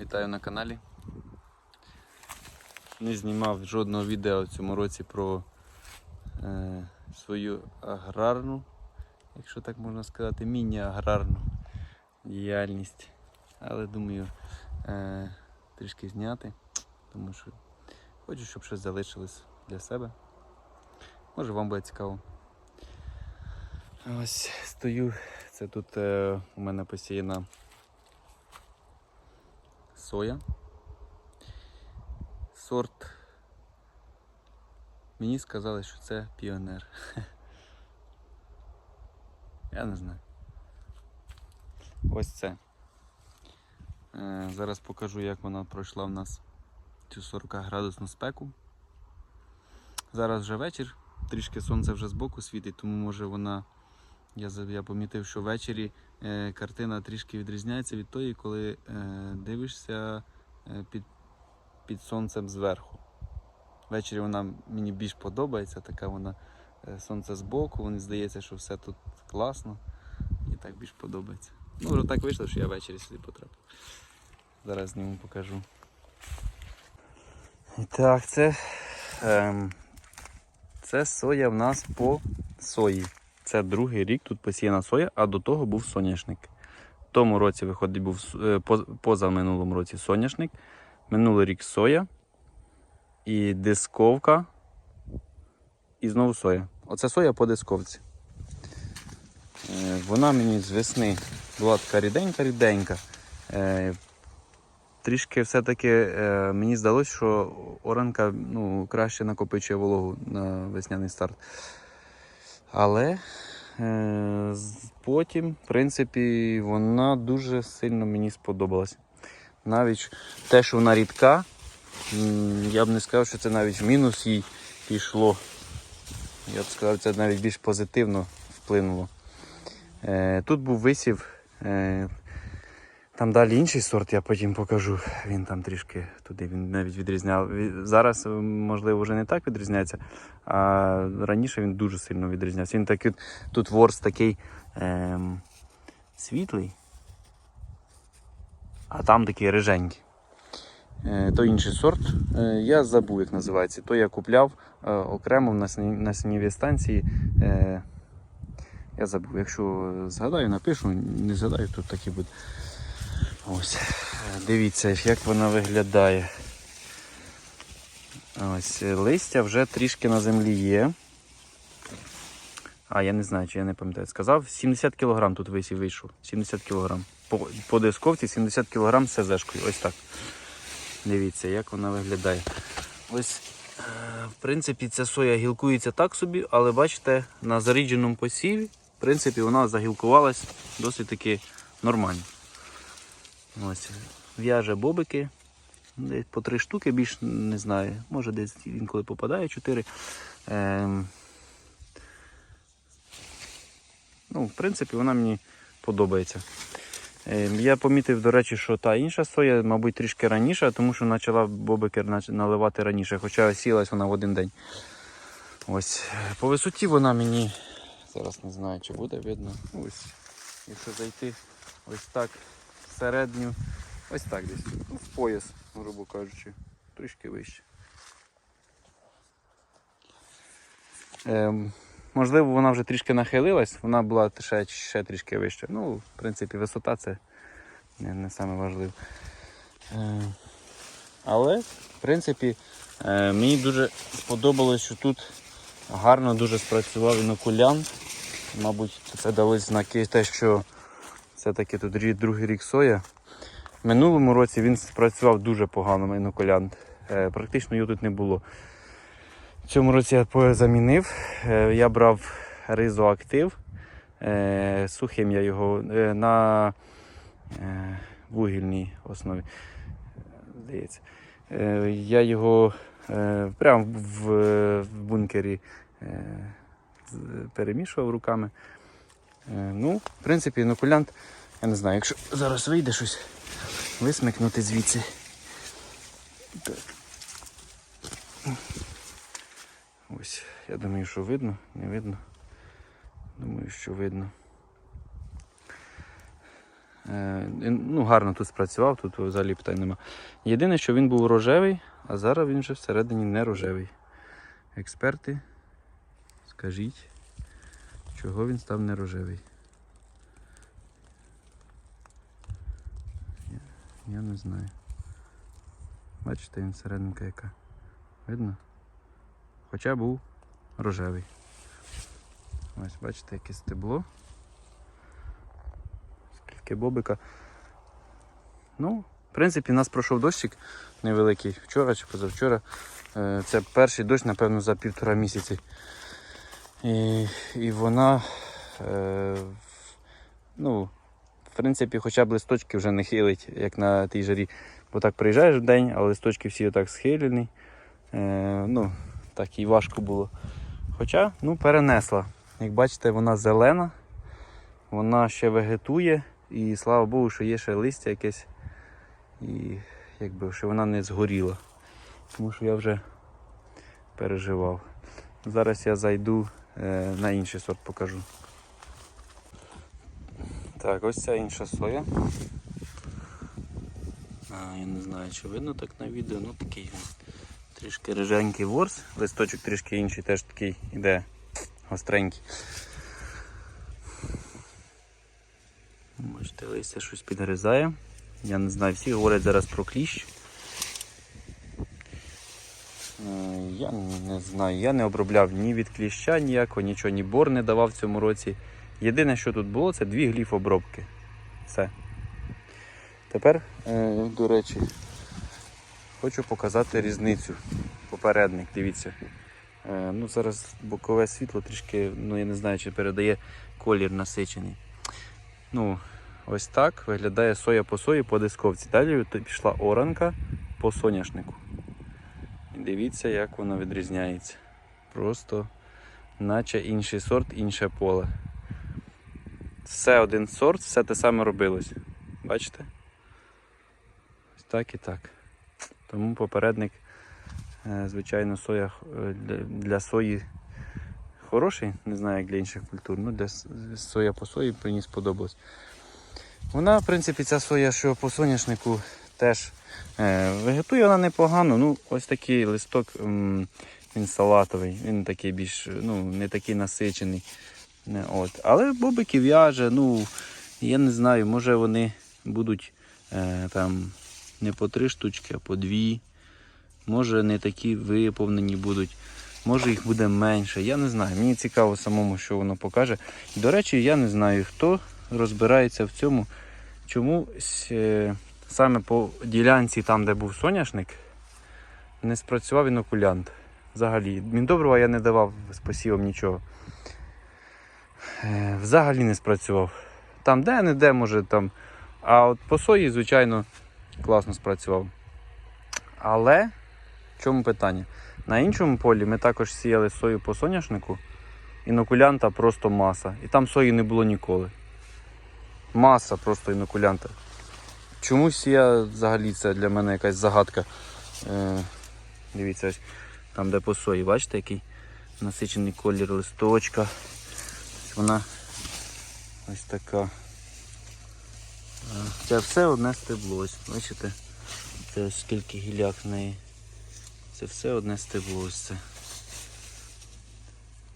Вітаю на каналі. Не знімав жодного відео в цьому році про е, свою аграрну, якщо так можна сказати, міні-аграрну діяльність. Але думаю е, трішки зняти, тому що хочу, щоб щось залишилось для себе. Може вам буде цікаво. Ось стою. Це тут е, у мене посіяна соя. Сорт. Мені сказали, що це піонер. Я не знаю. Ось це. Е, Зараз покажу, як вона пройшла в нас цю 40 градусну спеку. Зараз вже вечір, трішки сонце вже збоку світить, тому може вона. Я, я помітив, що ввечері картина трішки відрізняється від тої, коли е, дивишся е, під, під сонцем зверху. Ввечері вона мені більш подобається, така вона е, сонце збоку, мені здається, що все тут класно і так більш подобається. Ну, вже так вийшло, що я ввечері сюди потрапив. Зараз зніму покажу. Так, це, ем, це соя в нас по сої. Це другий рік тут посіяна соя, а до того був соняшник. В тому році виходить був е, поз- поза минулому році соняшник. Минулий рік соя і дисковка. І знову соя. Оце соя по дисковці. Е, Вона мені з весни була така ріденька-ріденька. Е, Трішки все-таки мені здалося, що оранка ну, краще накопичує вологу на весняний старт. Але е, потім, в принципі, вона дуже сильно мені сподобалась. Навіть те, що вона рідка, я б не сказав, що це навіть в мінус їй пішло. Я б сказав, це навіть більш позитивно вплинуло. Е, тут був висів. Е, там далі інший сорт, я потім покажу. Він там трішки туди він навіть відрізняв. Зараз, е, можливо, вже не так відрізняється, а раніше він дуже сильно відрізнявся. Він такий, тут ворс такий ем, світлий, а там такий риженький. Е, то інший сорт. Е, я забув, як називається. То я купляв е, окремо на, на сінівій станції. Е, я забув. Якщо згадаю, напишу, не згадаю, то так і буде. Ось, дивіться, як вона виглядає. Ось, листя вже трішки на землі є. А, я не знаю, чи я не пам'ятаю. Сказав, 70 кг тут висів вийшов. 70 кг. По, по дисковці 70 кг з СЗшкою. Ось так. Дивіться, як вона виглядає. Ось, е, в принципі, ця соя гілкується так собі, але бачите, на зарідженому посіві, в принципі, вона загілкувалась досить таки нормально. Ось, в'яже бобики. Десь по три штуки, більш не знаю. Може десь інколи попадає чотири. Ем... Ну, в принципі, вона мені подобається. Ем, Я помітив, до речі, що та інша соя, мабуть, трішки раніше, тому що почала бобики наливати раніше, хоча сілась вона в один день. Ось. По висоті вона мені. Зараз не знаю, чи буде видно. Ось. Якщо зайти ось так середню, ось так десь. Ну, в пояс, грубо кажучи, трішки вище. Ем, можливо, вона вже трішки нахилилась, вона була ще, ще трішки вище. Ну, в принципі, висота це не, не саме важливе. Е, але, в принципі, е, мені дуже сподобалось, що тут гарно дуже спрацював інокулянт. Мабуть, це дали знаки те, що все-таки тут другий рік соя. В минулому році він спрацював дуже погано інокулянт. Е, Практично його тут не було. В цьому році я замінив. Е, Я брав ризоактив. Е, Сухим я його на вугільній основі. Здається. Я його прямо в, бункері перемішував руками. Ну, в принципі, інокулянт, я не знаю, якщо зараз вийде щось висмикнути звідси. Ось, я думаю, що видно, не видно. Думаю, що видно. Е, ну, гарно тут спрацював, тут взагалі питань нема. Єдине, що він був рожевий, а зараз він вже всередині не рожевий. Експерти, скажіть, чого він став не рожевий? Я, не знаю. Бачите, він серединка яка. Видно? Хоча був рожевий. Ось, бачите, яке стебло. Скільки бобика. Ну, в принципі, у нас пройшов дощик невеликий вчора чи позавчора. Е, Це перший дощ, напевно, за півтора місяці. І, і вона, е, ну, принципі, хоча б листочки вже не хилить, як на тій жарі. Бо так приїжджаєш в день, а листочки всі отак схилені. Е, ну, так і важко було. Хоча, ну, перенесла. Як бачите, вона зелена, вона ще вегетує, і слава Богу, що є ще листя якесь. І якби що вона не згоріла. Тому що я вже переживав. Зараз я зайду е, на інший сорт покажу. Так, ось ця інша соя. А, я не знаю, чи видно так на відео, ну такий. Трішки риженький ворс, листочок трішки інший, теж такий іде гостренький. Бачите, листя щось підгризає. Я не знаю, всі говорять зараз про кліщ. Е, Я не знаю, я не обробляв ні від кліща ніякого, нічого, ні бор не давав в цьому році. Єдине, що тут було, це дві гліф обробки. Все. Тепер, е, до речі, хочу показати різницю. Попередник, дивіться. Е, ну, зараз бокове світло трішки, ну я не знаю, чи передає колір насичений. Ну, ось так виглядає соя по сої по дисковці. Далі пішла оранка по соняшнику. І дивіться, як воно відрізняється. Просто наче інший сорт, інше поле. Все один сорт, все те саме робилось. Бачите? Ось так і так. Тому попередник, е, звичайно, соя е, для, сої хороший, не знаю, як для інших культур, ну для соя по сої мені сподобалось. Вона, в принципі, ця соя, що по соняшнику теж е, вегетує вона непогано. Ну, ось такий листок, він салатовий, він такий більш, ну, не такий насичений. От. Але бобики в'яже, ну, я не знаю, може вони будуть е, там не по три штучки, а по дві. Може не такі виповнені будуть, може їх буде менше. Я не знаю. Мені цікаво самому, що воно покаже. До речі, я не знаю, хто розбирається в цьому. Чомусь е, саме по ділянці, там, де був соняшник, не спрацював інокулянт. Взагалі. Міндобрива я не давав з посівом нічого. Е, взагалі не спрацював. Там де-не-де, може там. А от по сої, звичайно, класно спрацював. Але в чому питання? На іншому полі ми також сіяли сою по соняшнику, інокулянта просто маса. І там сої не було ніколи. Маса просто інокулянта. Чомусь я взагалі це для мене якась загадка. Е, дивіться, ось там де по сої, бачите, який насичений колір листочка. Ось Вона ось така. Це все одне стебло, ось, бачите? Це ось скільки гіляк в неї. Це все одне стебло ось це.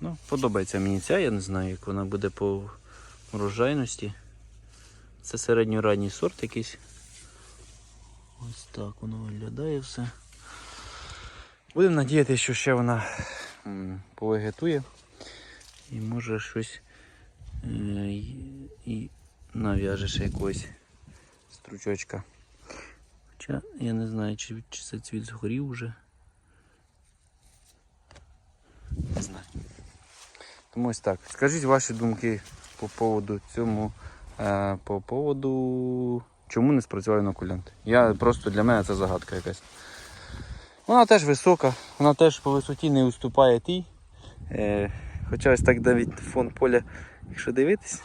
Ну, подобається мені ця, я не знаю, як вона буде по урожайності. Це середньоранній сорт якийсь. Ось так воно виглядає все. Будемо надіятися, що ще вона повегетує і може щось е, і- і нав'яже якогось стручочка. Хоча я не знаю, чи, чи це цвіт згорів вже. Не знаю. Тому ось так. Скажіть ваші думки по поводу цьому. Е, по поводу чому не спрацював інокулянт. Я просто для мене це загадка якась. Вона теж висока, вона теж по висоті не уступає тій. Хоча ось так навіть фон поля, якщо дивитись,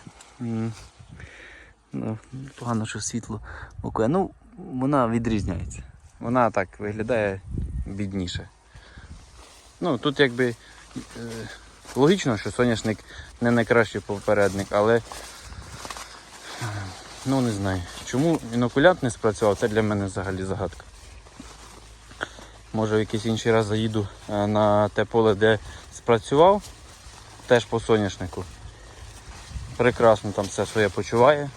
ну, погано, що світло блокує. Ну, вона відрізняється. Вона так виглядає бідніше. Ну, тут якби е, логічно, що соняшник не найкращий попередник, але Ну не знаю. Чому інокулянт не спрацював, це для мене взагалі загадка. Може в якийсь інший раз заїду е, на те поле, де спрацював, теж по соняшнику. Прекрасно там все своє почуває.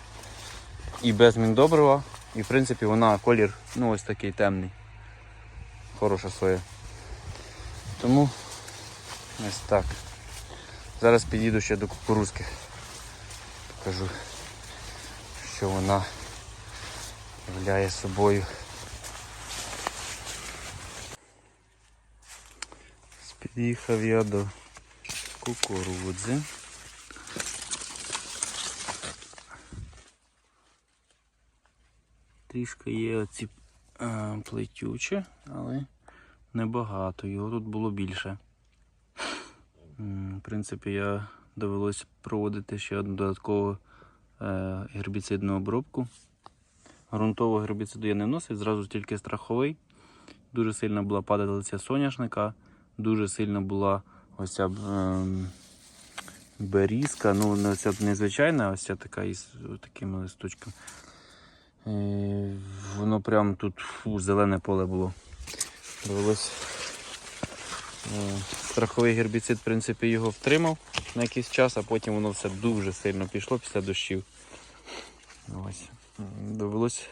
І без міндобрива. І в принципі вона колір ну, ось такий темний. Хороша соя. Тому ось так. Зараз підійду ще до кукурузки. Покажу, що вона являє собою. Під'їхав я до кукурудзи. Трішки є оці е, плетючі, але небагато. Його тут було більше. В принципі, я довелося проводити ще одну додаткову е, гербіцидну обробку. Грунтового гербіциду я не вносив, зразу тільки страховий. Дуже сильно була падалиця соняшника, дуже сильно була ось ця ем, берізка. Ну, ця незвичайна, ось ця така із такими листочками. Е, воно прям тут фу, зелене поле було. Довелось. е, Страховий гербіцид, в принципі, його втримав на якийсь час, а потім воно все дуже сильно пішло після дощів. Ось. Довелось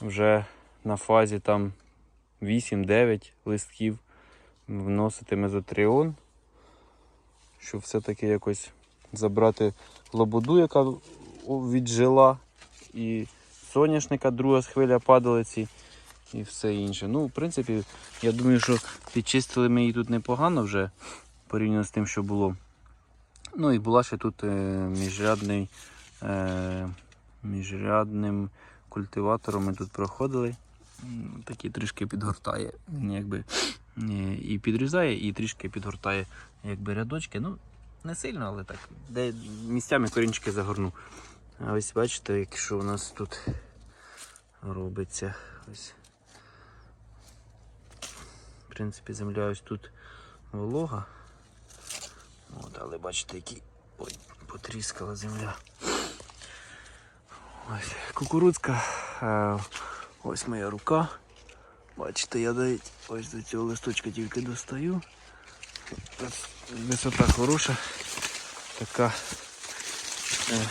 вже на фазі там 8-9 листків вносити мезотріон, щоб все-таки якось забрати лободу, яка віджила, і соняшника, друга хвиля падалиці і все інше. Ну, в принципі, я думаю, що підчистили ми її тут непогано вже порівняно з тим, що було. Ну і була ще тут е, міжрядний, е, міжрядним культиватором ми тут проходили. М, Такий трішки підгортає, якби е, і підрізає, і трішки підгортає якби рядочки. Ну, не сильно, але так. Де місцями корінчики загорну. А ось бачите, якщо у нас тут робиться. Ось. В принципі, земля ось тут волога. От, але бачите, який ой, потріскала земля. Ось кукурудзка. Е, Ось моя рука. Бачите, я навіть ось до цього листочка тільки достаю. Висота хороша. Така. Е,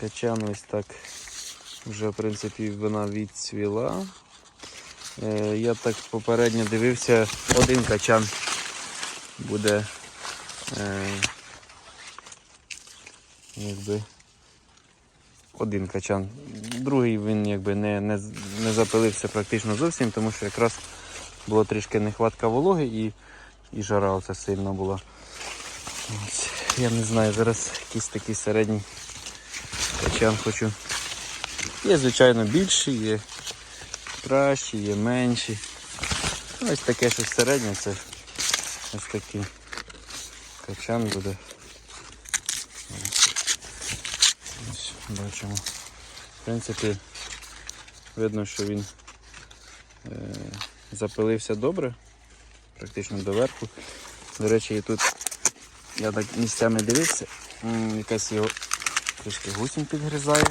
Качан ось так. Вже в принципі вона відцвіла. Е, Я так попередньо дивився, один качан буде е, якби один качан. Другий він якби не, не, не запилився практично зовсім, тому що якраз була трішки нехватка вологи і, і жара оця сильна була. Ось, я не знаю, зараз якийсь такий середній качан хочу. Є, звичайно, більші, є кращі, є менші. Ось таке щось середнє, це ось такий качан буде. Ось бачимо. В принципі, видно, що він е, запилився добре, практично доверху. До речі, і тут я так місцями дивився, якась його трішки гусінь підгризає.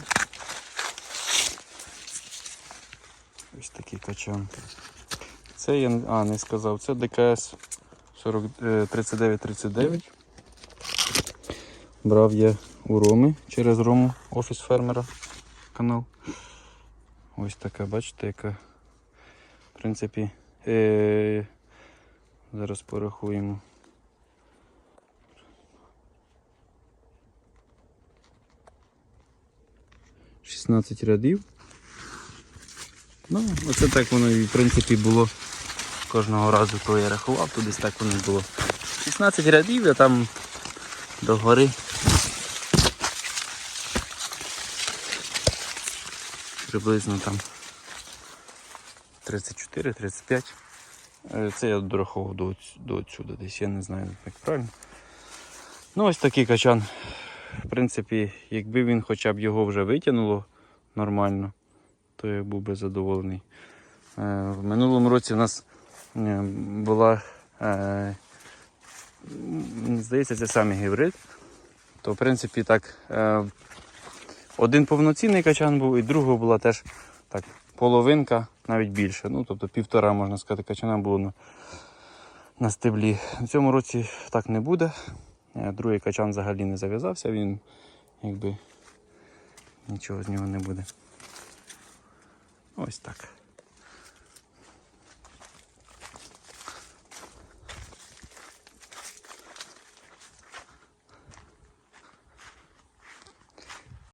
Ось такий качан. Це я а, не сказав, це ДКС 40, е, 3939. Брав я у Роми через Рому, офіс фермера канал. Ось така, бачите, яка в принципі. Е, зараз порахуємо. Шістнадцять рядів. Ну, оце так воно і в принципі було кожного разу, коли я рахував, то десь так воно було. 16 рядів, а там до Приблизно там 34-35. Е, Це я дораховував до, до отсюди десь, я не знаю як правильно. Ну ось такий качан. В принципі, якби він хоча б його вже витягнуло нормально, то я був би задоволений. Е, В минулому році у нас е, була, здається, це саме гібрид. То, в принципі, так, один повноцінний качан був, і другого була теж так, половинка, навіть більше. Ну, тобто півтора, можна сказати, качана було на, на стеблі. В цьому році так не буде. Е, Другий качан взагалі не зав'язався, він якби нічого з нього не буде. Ось так.